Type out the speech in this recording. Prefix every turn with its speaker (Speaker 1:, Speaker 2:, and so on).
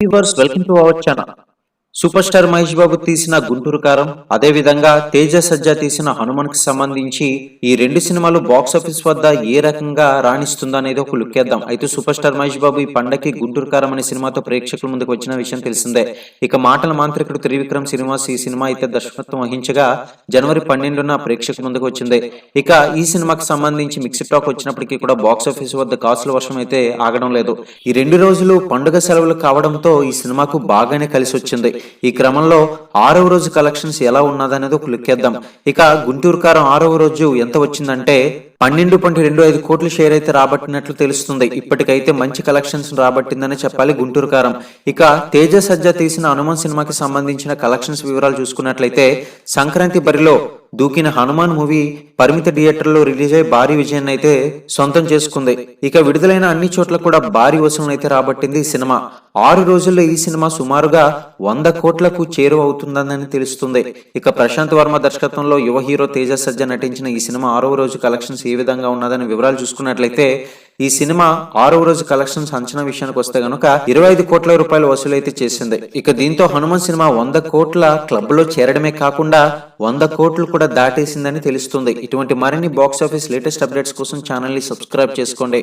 Speaker 1: Viewers welcome to our channel super star Mahesh Babu తీసిన గుంటూరు కారం అదే విధంగా తేజ సజ్జా తీసిన హనుమాన్కి సంబంధించి ఈ రెండు సినిమాలు బాక్స్ ఆఫీస్ వద్ద ఏ రకంగా రాణిస్తుందా అనేది ఒక లుక్ వేద్దాం. అయితే సూపర్ స్టార్ మహేష్ బాబు ఈ పండగకి గుంటూరు కారం అనే సినిమాతో ప్రేక్షకుల ముందుకు వచ్చిన విషయం తెలిసిందే. ఇక మాటల మాంత్రికుడు త్రివిక్రమ్ శ్రీనివాస్ ఈ సినిమా అయితే దర్శకత్వం వహించగా జనవరి పన్నెండున ప్రేక్షకుల ముందుకు వచ్చింది. ఇక ఈ సినిమాకి సంబంధించి మిక్స్డ్ టాక్ వచ్చినప్పటికీ కూడా బాక్స్ ఆఫీస్ వద్ద కాసుల వర్షం అయితే ఆగడం లేదు. ఈ రెండు రోజులు పండుగ సెలవులు కావడంతో ఈ సినిమాకు బాగానే కలిసి వచ్చింది. ఈ క్రమంలో ఆరవ రోజు కలెక్షన్స్ ఎలా ఉన్నదనేది ఒక లుక్కేద్దాం ఇక గుంటూరు కారం ఆరవ రోజు ఎంత వచ్చిందంటే పన్నెండు పాయింట్ రెండు ఐదు కోట్ల షేర్ అయితే రాబట్టినట్లు తెలుస్తుంది. ఇప్పటికైతే మంచి కలెక్షన్స్ రాబట్టిందని చెప్పాలి గుంటూరు కారం. ఇక తేజ సజ్జ తీసిన హనుమాన్ సినిమాకి సంబంధించిన కలెక్షన్స్ వివరాలు చూసుకున్నట్లయితే సంక్రాంతి బరిలో దూకిన హనుమాన్ మూవీ పరిమిత థియేటర్లో రిలీజ్ అయి భారీ విజయాన్ని అయితే సొంతం చేసుకుంది. ఇక విడుదలైన అన్ని చోట్ల కూడా భారీ వసూలను అయితే రాబట్టింది ఈ సినిమా. ఆరు రోజుల్లో ఈ సినిమా సుమారుగా వంద కోట్లకు చేరువ అవుతుందని తెలుస్తుంది. ఇక ప్రశాంత్ వర్మ దర్శకత్వంలో యువ హీరో తేజ సజ్జ నటించిన ఈ సినిమా ఆరవ రోజు కలెక్షన్స్ ఏ విధంగా ఉన్నదని వివరాలు చూసుకున్నట్లయితే ఈ సినిమా ఆరవ రోజు కలెక్షన్స్ అంచనా విషయానికి వస్తే గనుక ఇరవై ఐదు కోట్ల రూపాయలు వసూలైతే చేసింది. ఇక దీంతో హనుమాన్ సినిమా వంద కోట్ల క్లబ్లో చేరడమే కాకుండా వంద కోట్లు కూడా దాటేసిందని తెలుస్తుంది. ఇటువంటి మరిన్ని బాక్స్ ఆఫీస్ లేటెస్ట్ అప్డేట్స్ కోసం ఛానల్ని సబ్స్క్రైబ్ చేసుకోండి.